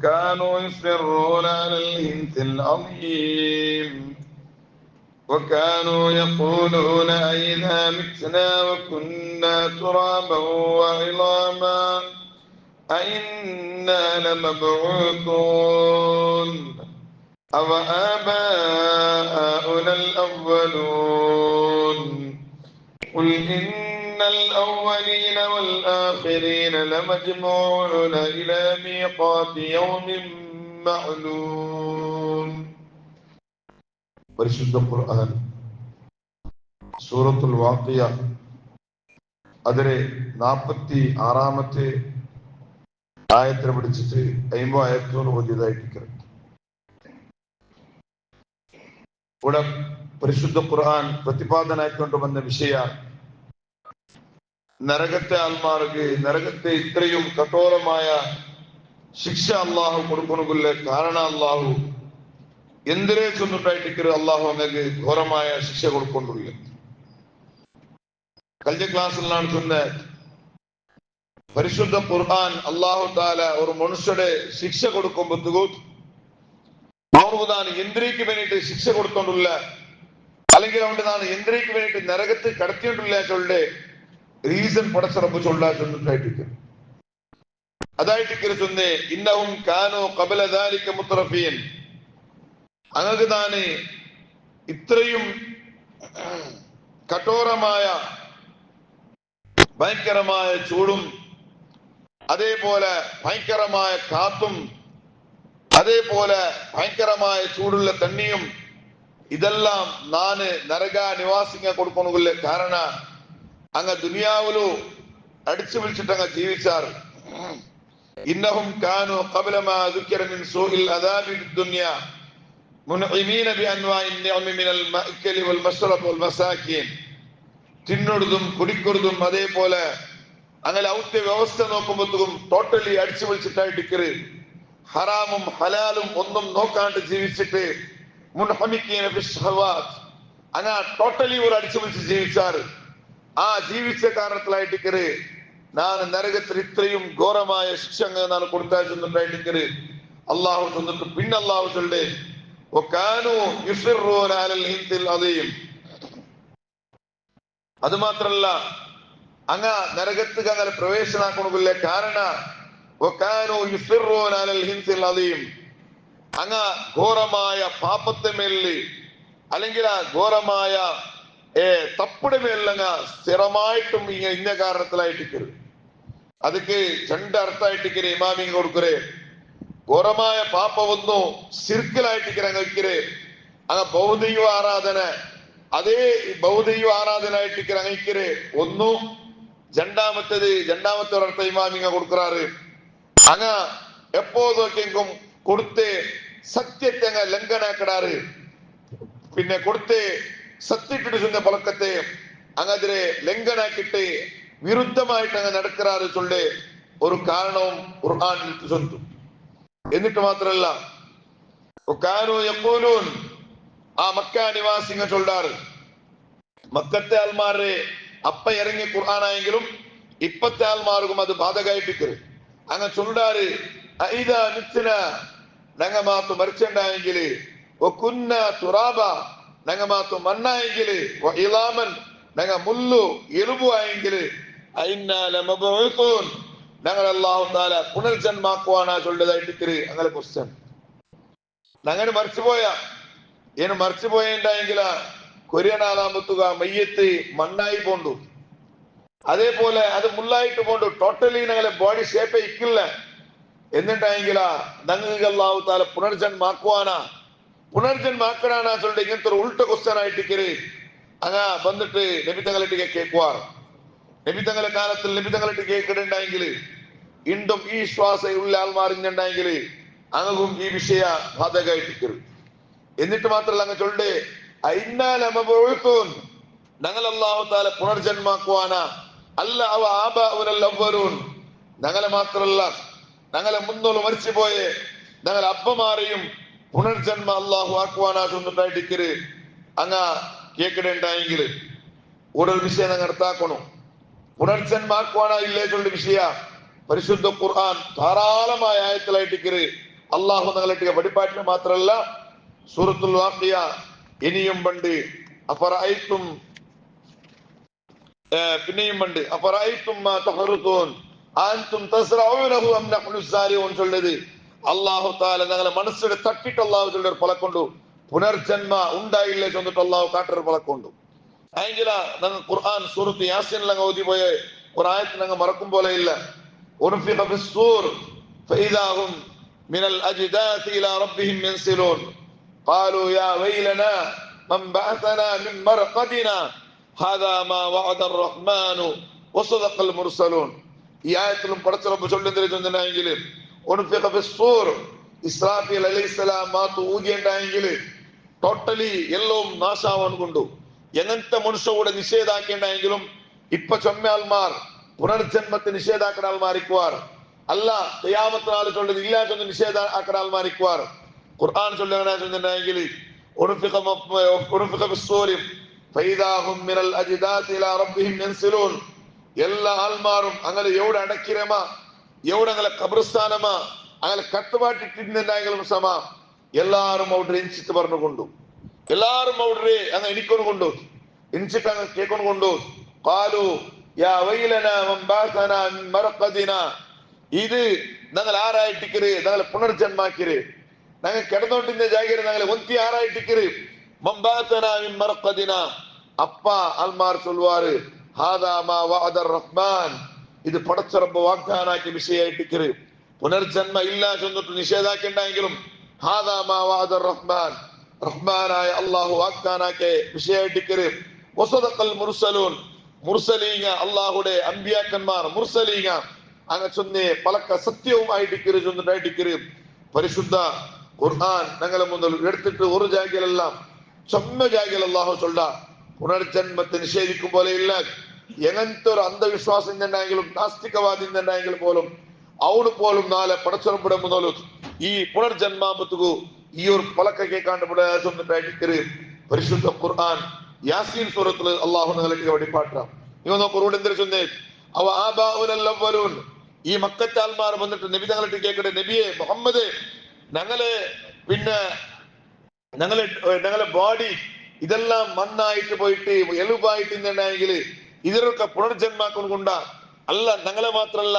وكانوا يصرون على الهنث العظيم. وكانوا يقولون أئذا متنا وكنا ترابا وعظاما أئنا لمبعوثون. أو آباؤنا الأولون؟ قل إن الأولين والآخرين لمجموعون إلى ميقات يوم معلوم പരിശുദ്ധ ഖുർആൻ സൂറത്തുൽ വാഖിയ അതിലെ നാൽപ്പത്തി ആറാമത്തെ ആയത്തിനെ പിടിച്ചിട്ട് അയിമ്പോ ആയത്തോട് ഓതിയതായിട്ട് ഇവിടെ പരിശുദ്ധ ഖുർആൻ പ്രതിപാദനായിക്കൊണ്ട് വന്ന വിഷയ നരകത്തെ ആത്മാർക്ക് നരകത്തെ ഇത്രയും കഠോരമായ ശിക്ഷ അള്ളാഹു കൊടുക്കണമെങ്കിൽ കാരണം അള്ളാഹു എന്തിനെ ചൊന്നിട്ടായിട്ട് അള്ളാഹു അങ്ങക്ക് ഘോരമായ ശിക്ഷ കൊടുക്കൊണ്ടുള്ള കഴിഞ്ഞ ക്ലാസ്സിലാണ് ചൊന്ന പരിശുദ്ധ ഖുർആൻ അള്ളാഹു താല ഒരു മനുഷ്യരുടെ ശിക്ഷ കൊടുക്കുമ്പോ അവർക്ക് താൻ എന്തിനേക്ക് വേണ്ടിയിട്ട് ശിക്ഷ കൊടുത്തോണ്ടുള്ള അല്ലെങ്കിൽ അവന്റെ താൻ എന്തിനേക്ക് വേണ്ടിയിട്ട് നരകത്ത് കടത്തിയോണ്ടില്ല ചൊല്ലെ റീസൺ പടച്ചിറപ്പ് ചൊല്ലാ ചൊന്നിട്ടായിട്ട് അതായിട്ട് ചൊന്നേ ഇന്നവും കാനോ കബല ദാലിക മുത്തറഫിയൻ അങ്ങക്ക് താന് ഇത്രയും കഠോരമായ ഭയങ്കരമായ ചൂടും അതേപോലെ ഭയങ്കരമായ കാത്തും അതേപോലെ ഭയങ്കരമായ ചൂടുള്ള തണ്ണിയും ഇതെല്ലാം നാന് നരക നിവാസിങ്ങ കൊടുക്കണില്ല കാരണ അങ്ങ് ദുനിയാവിലു അടിച്ചു വിളിച്ചിട്ട് അങ്ങ് ജീവിച്ചാർ. ഇന്നഹും കാനു കബലമാ ദുഃഖിര മിൻ സൂഇൽ അദാബി ദുനിയ. മുൻഇമീന ബിഅൻവാഇ നിഅമ മിനൽ മഅക്കലി വൽ മശ്റബ് വൽ മസാകിൻ. തിന്നൊടുതും കുടിക്കൊടുതും അതേപോലെ അങ്ങനെ ഔദ്യ വ്യവസ്ഥ നോക്കുമ്പോഴത്തേക്കും ടോട്ടലി അടിച്ചു വിളിച്ചിട്ടായിട്ട് ഹറാമും ഹലാലും ഒന്നും നോക്കാണ്ട് ജീവിച്ചിട്ട് മുൻഹമിക്കീന അങ്ങനെ അങ്ങ ടോട്ടലി ഒരു അടിച്ചു വിളിച്ച് ജീവിച്ചാർ ആ ജീവിച്ച കാരണത്തിലായിട്ട് കയറി ഞാൻ നരകത്തിൽ ഇത്രയും ഘോരമായ ശിക്ഷ നാൻ കയറി അള്ളാഹു തന്നിട്ട് പിന്നെ അള്ളാഹു ചൊല്ലേ അതെയും അത് മാത്രല്ല അങ്ങ നരകത്തുക്ക് അങ്ങനെ പ്രവേശനാക്കണമില്ലേ കാരണം അതെയും അങ്ങ ഘോരമായ പാപത്തെ മേലിൽ അല്ലെങ്കിൽ ആ ഘോരമായ ಏ ತಪ್ಪುಡಿಮೆ ಇಲ್ಲಂಗ ಸ್ಥಿರಮಾಯಿಟ್ಟು ಹಿಂಗ ಇಂದ ಕಾರಣത്തിലായിട്ടിക്കരു ಅದಕ್ಕೆ ಚಂಡ ಅರ್ಥ ಆಯಿಟ್ಟಿക്കರೆ ಇಮಾಮಿಂಗ್ കൊടുക്കರೆ ഘോരമായ പാപമൊന്നു സിർക്കിലായിട്ടിക്കരെ അങ്ങിക്കരെ അങ്ങ ഭൗതിക ആരാധന അതേ ഭൗതിക ആരാധന ആയിട്ടിക്കരെ അങ്ങിക്കരെ ഒന്നു രണ്ടാമത്തേത് രണ്ടാമത്തെ ഒരർത്ഥ ഇമാമിങ്ങ കൊടുക്കാറ് അങ്ങ എപ്പോഴൊക്കെങ്കും കൊടുത്ത് സത്യത്തെ അങ്ങ് ലംഘനാക്കിടാറ് പിന്നെ കൊടുത്ത് സത്യത്തിട്ട് ചെന്ന പഴക്കത്തെ അങ്ങതിരെ ലംഘനാക്കിട്ട് വിരുദ്ധമായിട്ട് അങ്ങ് നടക്കാറ് ചൊല്ല് ഒരു കാരണവും ഖുർആാനിൽ ചൊന്തു എന്നിട്ട് യഖൂലൂൻ ആ മക്ക നിവാസിങ്ങൾ ചൊല്ലാറ്. മക്കത്തെ ആൾമാരെ അപ്പ ഇറങ്ങി ഖുർആനായെങ്കിലും ഇപ്പത്തെ ആൾമാർക്കും അത് ബാധകായിട്ടിക്കരുത് അങ്ങ് ചൊല്ലാറ് ഇത മിത്തിന ഞങ്ങ മാത്തു മരിച്ചുണ്ടായെങ്കിൽ കുന്ന തുറാബ ഞങ്ങ മാത്തു മണ്ണായെങ്കിൽ ഇളാമൻ ഞങ്ങ മുല്ലു എലുബുവായെങ്കിൽ ഞങ്ങൾ അള്ളാഹു താല പുനർജന്മാക്കുവാനാ ചൊല്ലതായിട്ട് അങ്ങനെ ക്വസ്റ്റ്യൻ ഞങ്ങൾ മറിച്ചുപോയ ഇനി മറിച്ചുപോയെങ്കിൽ കൊരിയനാളാമ്പത്തുക മയ്യത്ത് മണ്ണായി പോണ്ടു അതേപോലെ അത് മുള്ളായിട്ട് പോണ്ടു ടോട്ടലി ഞങ്ങളെ ബോഡി ഷേപ്പ് ഇക്കില്ല. എന്നിട്ടായെങ്കിലാ ഞങ്ങൾക്ക് അള്ളാഹു താല പുനർജന്മാക്കുവാനാ പുനർജന്മാക്കണാനാ ചൊല്ലിട്ട് ഇങ്ങനത്തെ ഒരു ഉൾട്ട ക്വസ്റ്റ്യൻ ആയിട്ടിക്കര് അങ്ങ വന്നിട്ട് നബിത്തങ്ങളിട്ടിಗೆ കേൾക്കുവാർ. നബിത്തങ്ങളെ കാലത്തിൽ നബിത്തങ്ങളിട്ട് കേൾക്കുന്നുണ്ടെങ്കിൽ ഇണ്ടും ഈ ശ്വാസ ഉള്ള ആൾമാറിഞ്ഞുണ്ടായെങ്കിൽ അങ്ങും ഈ വിഷയ ബാധകമായിട്ടിക്കരുത് എന്നിട്ട് മാത്രല്ല അങ്ങ് ചൊല്ലേ അയിന്നാലമൂൻ ഞങ്ങൾ അള്ളാഹു താല പുനർജന്മാക്കുവാനാ. അല്ല അവ ആബാവുനല്ലവരൂൻ ഞങ്ങളെ മാത്രല്ല ഞങ്ങളെ മുന്നോട് മരിച്ചുപോയെ. ഞങ്ങൾ അപ്പമാരെയും പുനർജന്മ അള്ളാഹു ആക്കുവാനാ ചൊന്നിട്ടായിട്ടിക്കര് അങ്ങ കേക്കിടേണ്ടായെങ്കിൽ ഒരു വിഷയം ഞങ്ങൾ അർത്ഥാക്കണു പുനർജന്മാക്കുവാനാ ഇല്ലേ ചൊല്ലിയ വിഷയ പരിശുദ്ധ ഖുർആൻ ധാരാളമായ ആയത്തിലായിട്ടിക്കര് അള്ളാഹു നിങ്ങളിട്ടിയ വെടിപ്പാറ്റിന് മാത്രമല്ല സൂറത്തുൽ വാക്കിയ ഇനിയും പണ്ട് അഫറൈത്തും പിന്നെയും പണ്ട് അഫറൈത്തും മാ തഹറുത്തൂൻ ആൻതും തസ്റഊനഹു അം നഹ്നു സാരിഊൻ ചൊല്ലത് അല്ലാഹു തആല ഞങ്ങളെ മനസ്സിടെ തട്ടിട്ട് അല്ലാഹു ചൊല്ലർ പലക്കൊണ്ടു പുനർജന്മ ഉണ്ടായില്ലേ ചൊന്നിട്ട് അല്ലാഹു കാട്ടർ പലക്കൊണ്ടു ആയെങ്കില ഞങ്ങൾ ഖുർആൻ സൂറത്ത് യാസീനിലങ്ങ് ഓതി പോയ ഒരായത്തിൽ അങ്ങ് മറക്കും പോലെ ഇല്ല ഉൻഫിഖ ഫിസ്സൂർ فإذا هم من الأجداث إلى ربهم ينسلون قالوا يا ويلنا من بعثنا من مرقدنا هذا ما وعد الرحمن وصدق المرسلون ഈ ആയത്തിലും പടച്ചിറപ്പ് ചൊല്ലുന്നിരിക്കുന്നുണ്ടെങ്കിൽ ഇസ്രാഫിൽ അലൈഹിസ്സലാം മാത്ത് ഊതിയുണ്ടായെങ്കിൽ ടോട്ടലി എല്ലാം നാശാവാൻ കൊണ്ടു. എങ്ങനത്തെ മനുഷ്യ കൂടെ നിഷേധാക്കേണ്ടെങ്കിലും ഇപ്പൊ ചൊമ്മയാൽമാർ പുനർജന്മത്തെ നിഷേധാക്കണ ആൾമാരിക്കുവാർ അല്ല തയ്യാമത്തിനാൾ ചൊല്ലത് ഇല്ല ചൊന്ന് നിഷേധ ആക്കണ ആൾമാരിക്കുവാർ ഖുർആൻ ചൊല്ലുകയാണെന്നുണ്ടെങ്കിൽ എല്ലാ ആൾമാരും അങ്ങനെ എവിടെ അടക്കിരമ ఎవడంగల కబ్రస్థానమా ಆಗಲ ಕತ್ತವಾಟಿ ಇಟ್ಟಿದ್ದಾಯಗಳು ಸಮ ಎಲ್ಲಾರು ಮೌಡ್ರಿ ಇಂಚಿತ್ ಬರ್ನುಕೊಂಡು ಎಲ್ಲಾರು ಮೌಡ್ರಿ ಅಂಗ ಇಣಿಕೊಂಡ್ಕೊಂಡು ಇಂಚಿತ್ ಅಂಗ கொண்டு. ಕಾಲು யா ವೈಲನ ಮಂಬಾಸನ ಮರಕದಿನ இது நாங்கள் ஆராயிட்டிக்கிறேன் நாங்கள் புனர்ஜன்மாக்கிறே. நாங்கள் கிடந்தோட்டு இந்த ஜாகிர நாங்கள் ஒந்தி ஆராயிட்டிக்கிறேன் மம்பாத்தனாவின் மரக்கதினா. அப்பா அல்மார் சொல்வாரு ஹாதாமா வாதர் ரஹ்மான். അൽമാർ ചൊല്ലുവാറ് റഹ്മാൻ ഇത് പടച്ചറമ്പ് വാഗ്ദാനാക്കി വിഷയായിട്ടിക്കര് പുനർജന്മ ഇല്ല ചെന്നിട്ട് നിഷേധാക്കേണ്ടെങ്കിലും റഹ്മാൻ. റഹ്മാനായ അള്ളാഹു വാഗ്ദാനാക്കെ വിഷയായിട്ടിക്കര് വസദക്കൽ മുർസലൂൻ. മുർസലീങ്ങ അള്ളാഹുടെ അമ്പിയാക്കന്മാർ മുർസലീങ്ങ. അങ്ങ ചൊന്നെ പലക്ക സത്യവും ആയിട്ടിക്കര് ചൊന്നിട്ടായിട്ടിക്കര്. പരിശുദ്ധ ഖുർആൻ ഞങ്ങളെ മുതൽ എടുത്തിട്ട് ഒരു ജാഗിലെല്ലാം ചൊമ്മ ജാഗിൽ അള്ളാഹു ചൊല്ല. പുനർജന്മത്തെ നിഷേധിക്കും പോലെ ഇല്ല. ഒരു അന്ധവിശ്വാസം തന്നെയെങ്കിലും നാസ്തികവാദി തന്നെയെങ്കിൽ പോലും അവിടെ പോലും നാളെ പടച്ചുറപ്പിടെ മുതലും ഈ ഒരു പലക്കൊക്കെ കണ്ടുപിടിച്ചു പരിശുദ്ധ ഖുർആൻ യാസീൻ സൂറത്തിൽ അള്ളാഹു നിങ്ങളെ വടിപ്പാട്ടാം ഇവ നോക്കറൂടെ എന്തിനു ചൊന്നേ? അവ ഈ മക്കറ്റാൽമാർ വന്നിട്ട് നബി തങ്ങളിട്ട് കേൾക്കട്ടെ നബിയെ മുഹമ്മദ് ഞങ്ങളെ പിന്നെ ഞങ്ങളെ ഞങ്ങളെ ബോഡി ഇതെല്ലാം മണ്ണായിട്ട് പോയിട്ട് എളുപ്പായിട്ട് ഇന്നുണ്ടെങ്കിൽ ಇದರೊಳಗೆ ಪುನರ್ಜನ್ಮ അല്ല ഞങ്ങളെ മാത്രല്ല.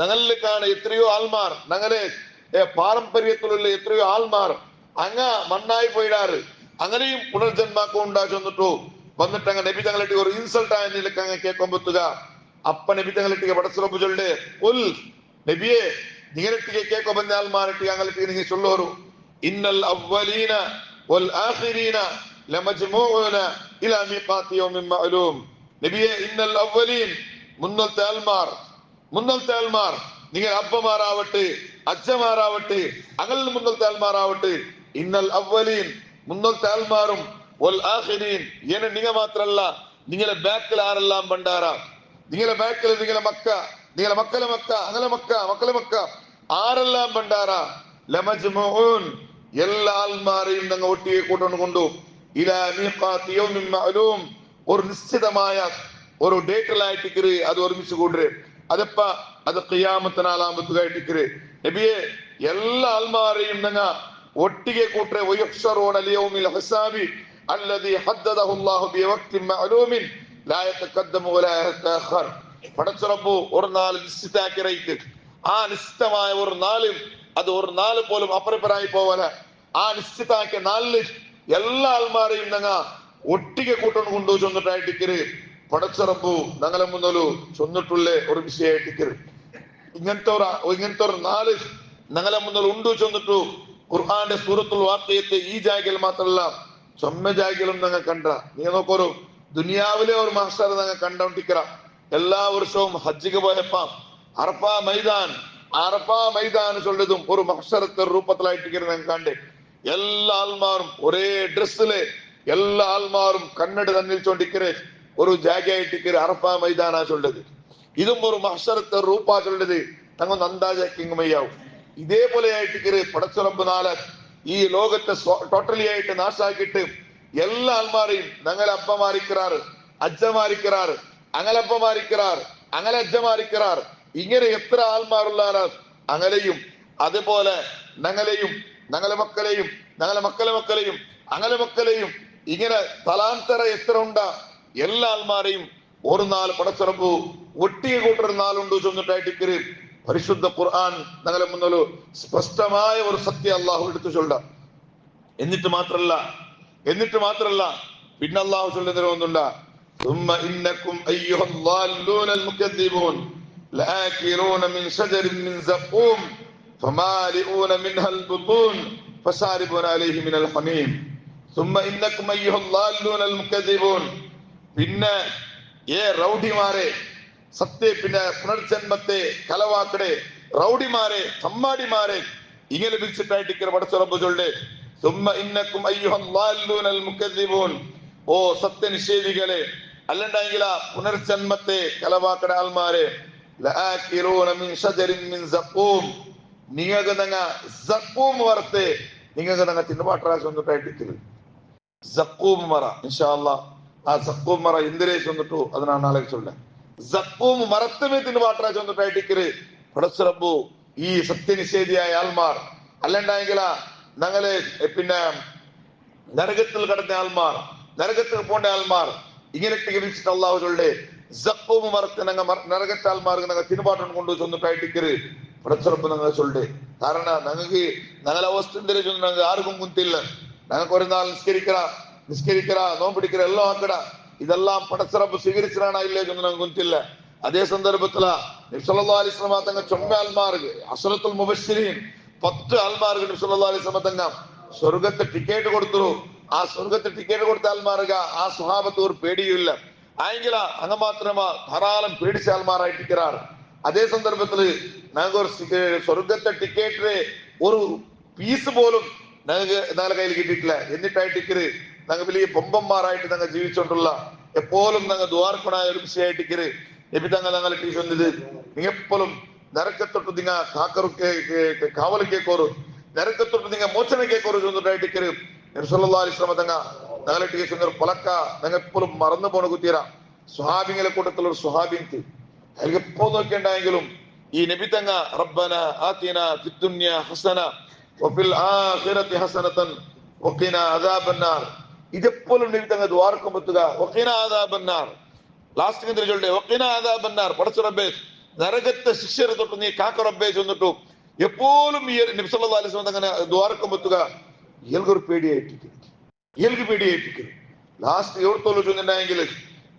ഞങ്ങളിലേക്കാണ് എത്രയോ ആൾമാർ ഞങ്ങളെ പാരമ്പര്യത്തിലുള്ള എത്രയോ ആൾമാർ അങ്ങ മണ്ണായി പോയിടാറ്. അങ്ങനെയും പുനർജന്മാക്കം ഉണ്ടാക്കി വന്നിട്ടു വന്നിട്ട് അങ്ങ് നബി തങ്ങളുടെ ഒരു ഇൻസൾട്ട് ആയ നിലയ്ക്ക് അങ്ങ് കേൾക്കാൻ പറ്റുക അപ്പ നബി തങ്ങളുടെ ചൊല്ലേ ഉൽ നബിയെ നിങ്ങളിട്ടിക്ക് കേൾക്കോ ബന്ന ആൾമാരിട്ട് ഞങ്ങളിട്ട് നിങ്ങൾ ചൊല്ലോറു ഇന്നൽ അവലീന വൽ ആഖിരീന യൗമിൻ മഅലൂം. നബിയെ ഇന്നൽ അവലീൻ മുന്നത്തെ ആൾമാർ. മുന്നത്തെ ആൾമാർ. നിങ്ങൾ അപ്പമാരാവട്ടെ അച്ഛമാരാവട്ടെ അങ്ങനെ മുന്നത്തെ ആൾമാരാവട്ടെ. ഇന്നൽ അവലീൻ മുന്നത്തെ ആൾമാരും വൽ ആഖിരീൻ. ഏന നിങ്ങ മാത്രല്ല നിങ്ങളെ ബാക്കിൽ ആരെല്ലാം പണ്ടാര നിങ്ങളെ ബാക്കിൽ നിങ്ങളെ മക്ക നിങ്ങളെ മക്കളെ മക്ക അങ്ങനെ മക്ക മക്കളെ മക്ക. ആരെല്ലാം പണ്ടാര ലമജ്മൂൻ എല്ലാ ആൽമാരെയും ഞങ്ങൾ ഒട്ടിയെ കൂട്ടണം കൊണ്ടു. ഇലാ മീഖാത്തി യൗമിൻ മഅലൂം. ഒരു നിശ്ചിതമായ ஒரு டேட்டில் ஆயிட்டுக்குரு அது ஒரு மிஸ் கூடுரு அதப்பா அது கியாமத்து நாலாமத்துக்கு ஆயிட்டுக்குரு நபியே எல்லா அல்மாரையும் தாங்க ஒட்டிகே கூட்டுற ஒயக்ஷரோன் அலியோமில் ஹசாபி அல்லது ஹத்ததஹுல்லாஹு பிவக்தி மஅலூமின் லா யதகத்தமு வலா யதஅஹர் പടച്ചുറപ്പു ഒരു നാല് നിശ്ചിതാക്കി റേറ്റ്. ആ നിശ്ചിതമായ ഒരു നാല് അത് ഒരു നാല് പോലും അപ്പരപ്പരായി പോവല. ആ നിശ്ചിതാക്കിയ നാലിൽ എല്ലാ ആൾമാരെയും ഞങ്ങൾ ഒട്ടിಗೆ കൂട്ടണം കൊണ്ടു ചൊന്നിട്ടായിട്ടിക്കര് പടച്ചറമ്പു ഞങ്ങളെ മുന്നലു ചൊന്നിട്ടുള്ള ഒരു വിഷയമായിട്ടിക്കര് ഇങ്ങനത്തെ ഒരു ഇങ്ങനത്തെ ഒരു നാല് ഞങ്ങളെ മുന്നിൽ ഉണ്ടു ചെന്നിട്ടു ഖുർആന്റെ സൂറത്തുൽ വാർത്തയത്തെ ഈ ജാഗയിൽ മാത്രമല്ല ചൊമ്മ ജാഗയിലും ഞങ്ങൾ കണ്ട. നീ നോക്കൊരു ദുനിയാവിലെ ഒരു മാസ്റ്റർ ഞങ്ങൾ കണ്ടോണ്ടിക്കറ എല്ലാ വർഷവും ഹജ്ജിക്ക് പോയപ്പം അറപ്പ മൈതാൻ അറപ്പ മൈതാൻ ചൊല്ലതും ഒരു മഹസരത്തെ രൂപത്തിലായിട്ടിരിക്കുന്നത് ഞങ്ങൾ കണ്ടേ. എല്ലാ ആൾമാരും ഒരേ ഡ്രസ്സിൽ എല്ലാ ആൾമാരും കണ്ണട് തന്നിൽ ചൊണ്ടിക്കരെ ഒരു ജാഗയായിട്ടിക്കര് അറഫ മൈതാനാ ചൊല്ലത് ഇതും ഒരു മഹസരത്തെ രൂപ ചൊല്ലത് ഞങ്ങൾ അന്താജാക്കിങ്ങമയ്യാവും ഇതേപോലെ ആയിട്ടിക്കര് പടച്ചുറമ്പ് നാല് ഈ ലോകത്തെ ടോട്ടലി ആയിട്ട് നാശാക്കിയിട്ട് എല്ലാ ആൾമാരെയും ഞങ്ങളെ അപ്പമാരിക്കറാറ് അജ്ജമാരിക്കറാറ് അങ്ങളപ്പമാരിക്കറാറ് അങ്ങനെ അജ്ജമാരിക്കറാറ് ഇങ്ങനെ എത്ര ആൾമാരുള്ളാണ് അങ്ങനെയും അതുപോലെ ഞങ്ങളെയും ഞങ്ങളെ മക്കളെയും ഞങ്ങളെ മക്കളെ മക്കളെയും അങ്ങനെ മക്കളെയും ഇങ്ങനെ തലാന്തര എത്ര ഉണ്ടാ എല്ലാ ആൾമാരെയും ഒരു നാൾ പടച്ചിറപ്പു ഒട്ടിയെ കൂട്ടൊരു നാളുണ്ട് ചൊന്നിട്ടായിട്ട് പരിശുദ്ധ ഖുർആൻ ഞങ്ങളെ മുന്നിൽ സ്പഷ്ടമായ ഒരു സത്യം അള്ളാഹു എടുത്തു ചൊല്ല എന്നിട്ട് മാത്രല്ല എന്നിട്ട് മാത്രല്ല പിന്നെ അള്ളാഹു ചൊല്ലുന്നതിന് ഒന്നുണ്ട ثم إنكم أيها الضالون المكذبون لآكلون من شجر من زقوم فمالئون منها البطون فشاربون عليه من الحميم പിന്നെ ഏ റൗഡിമാരെ സത്യ പിന്നെ പുനർജന്മത്തെ കലവാക്കടെ റൗഡിമാരെ തമ്മാടിമാരെ ഇങ്ങനെ വിളിച്ചിട്ടായിട്ടിരിക്കുന്ന പടച്ചുറപ്പുകളുടെ ഓ സത്യനിഷേധികളെ അല്ലണ്ടെങ്കിൽ ആ പുനർജന്മത്തെ കലവാക്കട ആൾമാരെ നിങ്ങൾക്ക് നിങ്ങൾ തിന്നുപാട്ടറാശ് വന്നിട്ടായിട്ടിരിക്കുന്നത് സക്കൂം മറ ഇൻഷാല്ല ആ സക്കൂം മറ എന്തിരേ ചെന്നിട്ടു? അതിനാണ് നാളെ ചൊല്ല സക്കൂം മറത്തുമേ തിന്നുപാട്ടറാ ചൊന്നിട്ടായിട്ട് പടച്ചുറബു ഈ സത്യനിഷേധിയായ ആൾമാർ. അല്ലണ്ടായെങ്കില ഞങ്ങൾ പിന്നെ നരകത്തിൽ കടന്ന ആൾമാർ നരകത്തിൽ പോണ്ട ആൾമാർ. ഇങ്ങനെയൊക്കെ വിളിച്ചിട്ട് അള്ളാഹു ചൊല്ലേ സക്കൂം മറത്ത് ഞങ്ങൾ നരകത്തെ ആൾമാർക്ക് ഞങ്ങൾ തിരുപാട്ടം കൊണ്ടു ചൊന്നിട്ടായിട്ട് പടച്ചുറപ്പ് ഞങ്ങൾ ചൊല്ലേ. കാരണം ഞങ്ങൾക്ക് ഞങ്ങളെ അവസ്ഥ എന്തിനു ആർക്കും കുന്തില്ല ഞങ്ങൾക്ക് ഒരു നാൾ നിസ്കരിക്കറ നിസ്കരിക്കറ നോമ്പിടിക്കറ എല്ലാം ആക്കട ഇതെല്ലാം പടച്ചിറപ്പ് സ്വീകരിച്ചിട്ടാണ് ഇല്ലേ എന്ന് ഞങ്ങൾക്ക് കുന്തില്ല അതേ സന്ദർഭത്തില നിബ്സല്ലാ അലിസ്ലാമ തങ്ങ ചൊമ്മ ആൽമാർക്ക് അസുരത്തുൽ മുബശ്ശിരീൻ പത്ത് ആൽമാർക്ക് നിബ്സല്ലാ അലിസ്ലാമ തങ്ങ സ്വർഗത്തെ ടിക്കറ്റ് കൊടുത്തു ആ സ്വർഗത്തെ ടിക്കറ്റ് കൊടുത്ത ആൽമാർಗ ആ സ്വഭാവത്ത് ഒരു പേടിയില്ല ആയെങ്കില അങ്ങ് മാത്രമാ ധാരാളം പേടിച്ച ആൽമാരായിട്ടിരിക്കാറ് അതേ സന്ദർഭത്തിൽ ഞങ്ങൾക്ക് ഒരു സി- സ്വർഗത്തെ ടിക്കറ്റിന് ഒരു പീസ് പോലും ഞങ്ങൾക്ക് നാളെ കയ്യിൽ കിട്ടിയിട്ടില്ല. എന്നിട്ടായിട്ടിക്കര് ഞങ്ങൾ വലിയ പൊമ്പന്മാരായിട്ട് ഞങ്ങൾ ജീവിച്ചുകൊണ്ടുള്ള എപ്പോഴും ഞങ്ങൾ ദ്വാർപ്പണായ ഒരു വിഷയമായിട്ടിക്കര് നബി തങ്ങൾ ഞങ്ങളെ ടീച്ചറിന്റെ നിങ്ങെപ്പോഴും നരക്കത്തൊട്ട് നിങ്ങ കാക്കറുക്കെ കാവലിക്കെ കോറും നരക്കത്തൊട്ട് നിങ്ങ മോചനക്കെ കോറും ചെന്നിട്ടായിട്ടിക്കര് നബ്സല്ലാ അലിസ്ലാമ തങ്ങ ഞങ്ങളെ ടീച്ചർ പലക്ക ഞങ്ങൾ എപ്പോഴും മറന്നു പോണ കുത്തിയറ സുഹാബിങ്ങളെ കൂട്ടത്തിൽ ഒരു സുഹാബിൻക്ക് അയാൾക്ക് എപ്പോ നോക്കിയുണ്ടായെങ്കിലും ഈ നബി തങ്ങ റബ്ബന ആത്തിന ഫിദ്ദുന്യ ഹസന വഫിൽ ആഖിറതി ഹസനതൻ വഖിന അദാബന്നാർ ഇതെപ്പോഴും നബി തങ്ങ ദ്വാർക്കുമ്പത്തുക വഖിന അദാബന്നാർ ലാസ്റ്റ് ചൊല്ലേ വഖിന അദാബന്നാർ പടച്ചു റബ്ബേ നരകത്തെ ശിക്ഷരെ തൊട്ട് നീ കാക്ക റബ്ബേ ചെന്നിട്ടു. എപ്പോഴും നബി സല്ലല്ലാഹു അലൈഹി വസല്ലം അങ്ങനെ ദ്വാർക്കുമ്പത്തുക ഇയാൾക്കൊരു പേടിയായിട്ടിരിക്കും ഇയാൾക്ക് പേടിയായിട്ടിരിക്കും ലാസ്റ്റ് എവിടത്തോളം ചൊന്നിട്ടുണ്ടെങ്കിൽ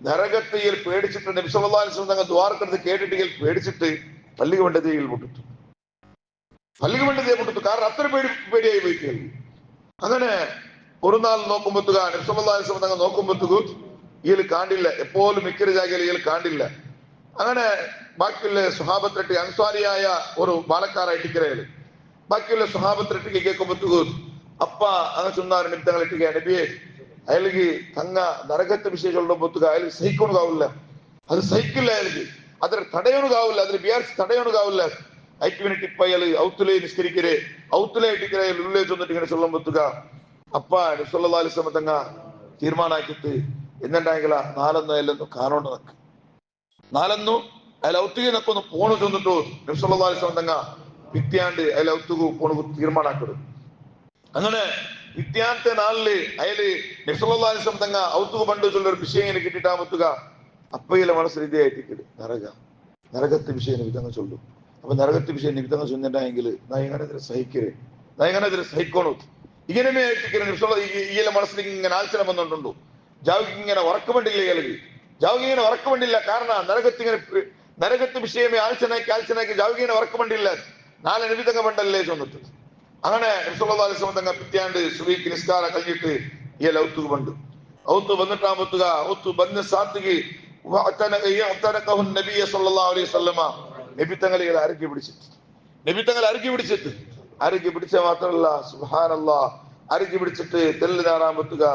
നരകത്തെ ഇയാൾ പേടിച്ചിട്ട് നബി സല്ലല്ലാഹു അലൈഹി വസല്ലം തങ്ങൾ ദ്വാർക്കടുത്ത് കേട്ടിട്ട് ഇയാൾ പേടിച്ചിട്ട് പള്ളി വേണ്ടത് ഇയാൾ അല്ലികമണ്ട് ചെയ്യപ്പെട്ടിട്ട് കാരണം അത്ര പേടി പേടിയായി പോയിക്കുന്നു അങ്ങനെ ഒരു നാൾ നോക്കുമ്പോത്തുക നിസ്സമ്മദാനുസമ്മ തങ്ങൾ നോക്കുമ്പോത്തുക ഇയാൾ കാണില്ല എപ്പോഴും മിക്കൊരു ജാഗയിൽ ഇയാൾ കാണില്ല അങ്ങനെ ബാക്കിയുള്ള സുഹാബത്തിരട്ടി അൻസ്വാരിയായ ഒരു ബാലക്കാരായിട്ടിരിക്കുകയാണ് ബാക്കിയുള്ള സുഹാബത്തിരട്ടിക്ക് കേൾക്കുമ്പോത്തുക അപ്പ അങ്ങനെ ചൊന്നാറ് നിമിത്തങ്ങളിട്ടിക്കുക നബിയെ അയാൾക്ക് തങ്ങ നരകത്തെ വിശേഷിച്ചുള്ളപ്പോത്തുക അയാൾ സഹിക്കണു കാവില്ല അത് സഹിക്കില്ല അയാൾക്ക് അതിന് തടയണു കാവില്ല അതിന് വിചാരിച്ച് തടയണു കാവില്ല ಐಕ್ಯ ಮಿನಿಟ್ ಇಪ್ಪಯ್ಯಲು ಔತುಲೆ ನಿಷ್ಕರಿಕೆರೆ ಔತುಲೆ ಇಟ್ಟಿಕೆರೆಯಲ್ಲಿ ಉಳ್ಳೆ ಚೊಂದಿಟ್ಟಿಗೆ ಸೊಲ್ಲಂಬತ್ತುಗ ಅಪ್ಪ ಸೊಲ್ಲಲಾಲಿ ಸಮತಂಗ തീരുമാനം ആക്കിയിട്ട് എന്നുണ്ടായെങ്കിൽ നാലെന്ന് അതിലൊന്ന് കാണോണ്ട് നിൽക്ക് നാലെന്നു അതിൽ ഔത്തുകനൊക്കെ ഒന്ന് പോണ് ചെന്നിട്ടു നിമിഷമുള്ള തങ്ങ വിത്യാണ്ട് അതിൽ ഔത്തുക പോണു തീരുമാനാക്കിടും അങ്ങനെ വിത്യാന്ത നാളിൽ അയൽ നിമിഷമുള്ള തങ്ങ ഔത്തുക പണ്ട് ചൊല്ലൊരു ഒരു വിഷയം എനിക്ക് കിട്ടിട്ടാമത്തുക അപ്പയിലെ മനസ്സിൽ ഇതേ ആയിട്ട് നരക. നരകത്തെ വിഷയം വിധങ്ങൾ ചൊല്ലും. അപ്പൊ നരകത്തെ വിഷയം നിബിധങ്ങൾ ചെന്നിട്ടായെങ്കിൽ നയകനെതിരെ സഹിക്കരുത്. നയകനെതിരെ സഹിക്കണോ? ഇങ്ങനെ ഈയല മനസ്സിലേക്ക് ഇങ്ങനെ ആലോചന വന്നിട്ടുണ്ടോ? ജാവിക്ക് ഇങ്ങനെ ഉറക്കമുണ്ടില്ല ഇയാളിൽ ജാവിക്ക് ഇങ്ങനെ ഉറക്കമുണ്ടില്ല കാരണം നരകത്തിങ്ങനെ നരകത്ത് വിഷയമേ ആലോചനയ്ക്ക് ആലോചനയ്ക്ക് ജാവിക്ക് ഇങ്ങനെ ഉറക്കമുണ്ടില്ല നാളെ നിബിധങ്ങൾ പണ്ടല്ലേ ചെന്നിട്ട്. അങ്ങനെ നബിസുല്ലാസ്ലം തങ്ങൾ പിറ്റാണ്ട് സുബീക്ക് നിസ്കാരം കഴിഞ്ഞിട്ട് ഇയാൾ ഔത്തുക പണ്ട് ഔത്ത് വന്നിട്ടാമ്പത്തുക ഔത്ത് ബന്ന് സാത്തുക നബിയെ സല്ലാ അലൈഹി സ്വല്ലമ நெபித்தங்களை அறுக்கி பிடிச்சிட்டு. நெபித்தங்களை அறுக்கி பிடிச்சிட்டு. அறுக்கி பிடிச்ச மாத்திரல்ல சுஹானல்லா அறுக்கி பிடிச்சிட்டு தெல்லுதாராமத்துக்கா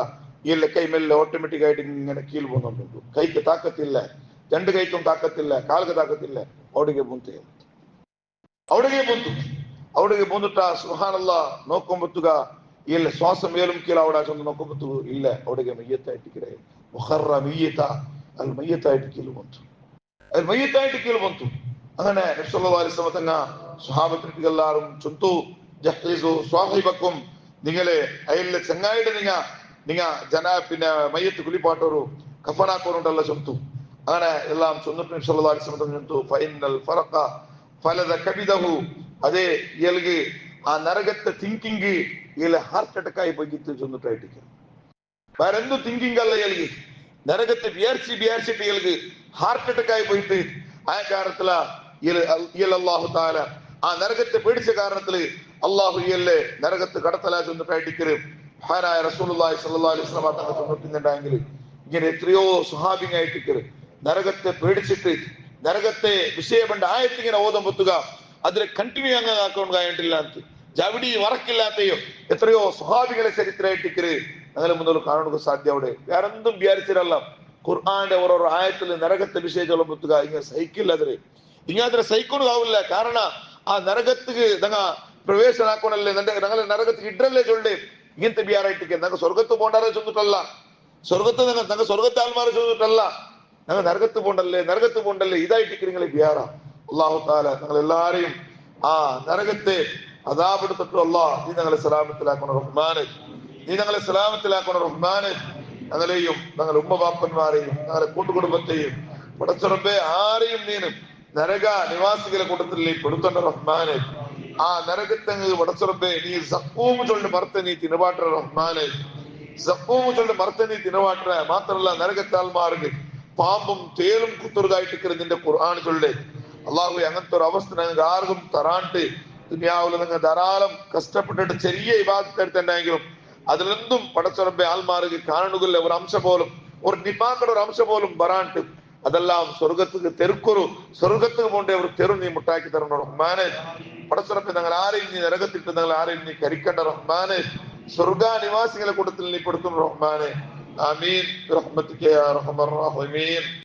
இல்லை கை மேல ஆட்டோமேட்டிக் ஆயிட்டு இங்கே கீழ் போனோம் கைக்கு தாக்கத்து இல்லை. ரெண்டு கைக்கும் ತಾಕತ್ ಇಲ್ಲ ಕಾಲಿಗೆ ತಾಕತ್ ಇಲ್ಲ ಅವಡಿಗೆ ಬಂತು ಅವಡಿಗೆ ಬಂತು ಅವಡಿಗೆ ಬಂದುಟ ಸುಹಾನಲ್ಲ ನೋಕೊಂಬತ್ತುಗ ಇಲ್ಲ ಶ್ವಾಸ ಮೇಲುಂ ಕೀಲ ಅವಡಾಚೊಂದು ನೋಕೊಂಬತ್ತು ಇಲ್ಲ ಅವಡಿಗೆ ಮೈಯತ್ತ ಇಟ್ಟಿಕಿರೆ ಮುಖರ್ರ ಮೈಯತ ಅಲ್ಲಿ ಮೈಯತ ಇಟ್ಟು ಕೀಲು ಬಂತು ಅಲ್ಲಿ ಮೈಯತ ಇಟ್ಟು ಕೀಲು ಬಂತು അങ്ങനെ നബ്സല്ലാസ്ലമ തങ്ങ സ്വഹാബത്തിനെല്ലാരും ചുന്തു ജഹ്ലീസു സ്വാഹിബക്കും നിങ്ങളെ അയലിലെ ചെങ്ങായിട്ട് നിങ്ങ നിങ്ങ ജന പിന്നെ മയ്യത്ത് കുലിപ്പാട്ടൊരു കഫനാക്കോറുണ്ടല്ല ചുന്തു അങ്ങനെ എല്ലാം ചെന്നിട്ട് നബ്സല്ലാ അലിസ്ലമ തങ്ങ ഫൈനൽ ഫറക്ക ഫലത കവിതഹു അതേ ഇയാൾക്ക് ആ നരകത്തെ തിങ്കിങ് ഇയാളെ ഹാർട്ട് അറ്റാക്കായി പോയിട്ട് വേറെ വേറെന്തു തിങ്കിങ് അല്ല ഇയാൾക്ക് നരകത്തെ വിചാരിച്ച് വിചാരിച്ചിട്ട് ഇയാൾക്ക് ഹാർട്ട് അറ്റാക്കായി പോയിട്ട് ആ കാരണത്തിലാ അള്ളാഹു താല ആ നരകത്തെ പേടിച്ച കാരണത്തിൽ അള്ളാഹു ഇയല്ലേ നരകത്ത് കടത്തല ചെന്നിട്ടായിട്ടിക്കര് മഹാനായ സ്വല്ലല്ലാഹു അലൈഹി വസല്ലം തങ്ങൾ ഇങ്ങനെ എത്രയോ സുഹാബിങ്ങായിട്ടിക്കര് നരകത്തെ പേടിച്ചിട്ട് നരകത്തെ വിഷയപണ്ട ആയത്തിങ്ങനെ ഓതം പൊത്തുക അതിലെ കണ്ടിന്യൂ അങ്ങ് ആക്കൊണ്ട് കായിട്ടില്ല ജവിടി മറക്കില്ലാത്തയോ എത്രയോ സ്വഹാബികളെ ചരിത്രമായിട്ടിക്കര് അങ്ങനെ മുതൽ കാണുക സാധ്യ അവിടെ. വേറെന്തും വിചാരിച്ചിരല്ല ഖുർആന്റെ ഓരോരോ ആയത്തിൽ നരകത്തെ വിഷയം പൊത്തുക ഇങ്ങനെ സഹിക്കില്ല ಹಿಂಗಾದ್ರೆ ಸೈಕೋನು ಆವಿಲ್ಲ ಕಾರಣ ಆ ನರಗತ್ತಿಗೆ ದಂಗ ಪ್ರವೇಶ ಹಾಕೋನಲ್ಲೇ ನಂಗಲ್ಲ ನರಗತ್ತಿಗೆ ಇಡ್ರಲ್ಲೇ ಜೊಳ್ಳೆ ಇಂತ ಬಿಯಾರ ಇಟ್ಟಿಗೆ ನಂಗೆ ಸ್ವರ್ಗತ್ತು ಬೋಂಡಾರ ಚೊಂದುಟಲ್ಲ ಸ್ವರ್ಗತ್ತು ನಂಗೆ ನಂಗೆ ಸ್ವರ್ಗತ್ತೆ ಆಲ್ಮಾರ ಚೊಂದುಟಲ್ಲ நாங்கள் நரகத்து போண்டல்ல நரகத்து போண்டல்ல இதாயிட்டு இருக்கிறீங்களே பியாரா அல்லாஹு தால நாங்கள் எல்லாரையும் ஆ நரகத்தை அதாவது தொட்டு அல்லா நீ நாங்களை சலாமத்திலாக்கணும் ரஹ்மானு நீ நாங்களை சலாமத்திலாக்கணும் ரஹ்மானு ഞങ്ങളെയും ഞങ്ങളുടെ ഉമ്മ ബാപ്പന്മാരെയും ഞങ്ങളുടെ കൂട്ടുകുടുംബത്തെയും പടച്ചുറമ്പെ ആരെയും നീനും നരക നിവാസികളെ കൂട്ടത്തിൽ നീ പെടുത്തണ്ട റഹ്മാനെ ആ നരകത്തങ്ങ് പടച്ചുറമ്പെ നീ സപ്പൂമ് ചൊല്ലി മറുത്ത നീ തിനവാട്ട റഹ്മാനെ. സപ്പൂമ് ചൊല്ലി മറുത്ത നീ തിനവാട്ട മാത്രമല്ല നരകത്താൽമാർക്ക് പാമ്പും തേലും കുത്തുറുതായിട്ട് നിന്റെ ഖുർആൻ ചൊല്ലേ. അള്ളാഹു അങ്ങനത്തെ ഒരു അവസ്ഥ ഞങ്ങൾക്ക് ആർക്കും തറാണ്ട് ദുനിയാവിൽ നിങ്ങൾ ധാരാളം കഷ്ടപ്പെട്ടിട്ട് ചെറിയ വിഭാഗത്തെടുത്തുണ്ടെങ്കിലും അതിലെന്തും പടച്ചുറമ്പെ ആൽമാർക്ക് കാണുകയില്ല. ഒരു അംശം പോലും ഒരു നിപ്പാക്കയുടെ ഒരു അംശം പോലും വരാണ്ട് അതെല്ലാം സ്വർഗത്തിക്ക് തെരുക്കൊരു സ്വർഗത്തിന് പോണ്ടേ ഒരു തെരു നീ മുട്ടാക്കി തരണം റഹ്മാനെ. പടച്ചുറപ്പെ ഞങ്ങൾ ആരെയും നീ നരകത്തിട്ട് ഞങ്ങൾ ആരെയും നീ കരിക്കണ്ട റഹ്മാനെ. സ്വർഗാനിവാസികളെ കൂട്ടത്തിൽ നീ പെടുത്തും റഹ്മാനെ. ആമീൻ. റഹ്മത്തിക്ക് റഹീമീൻ.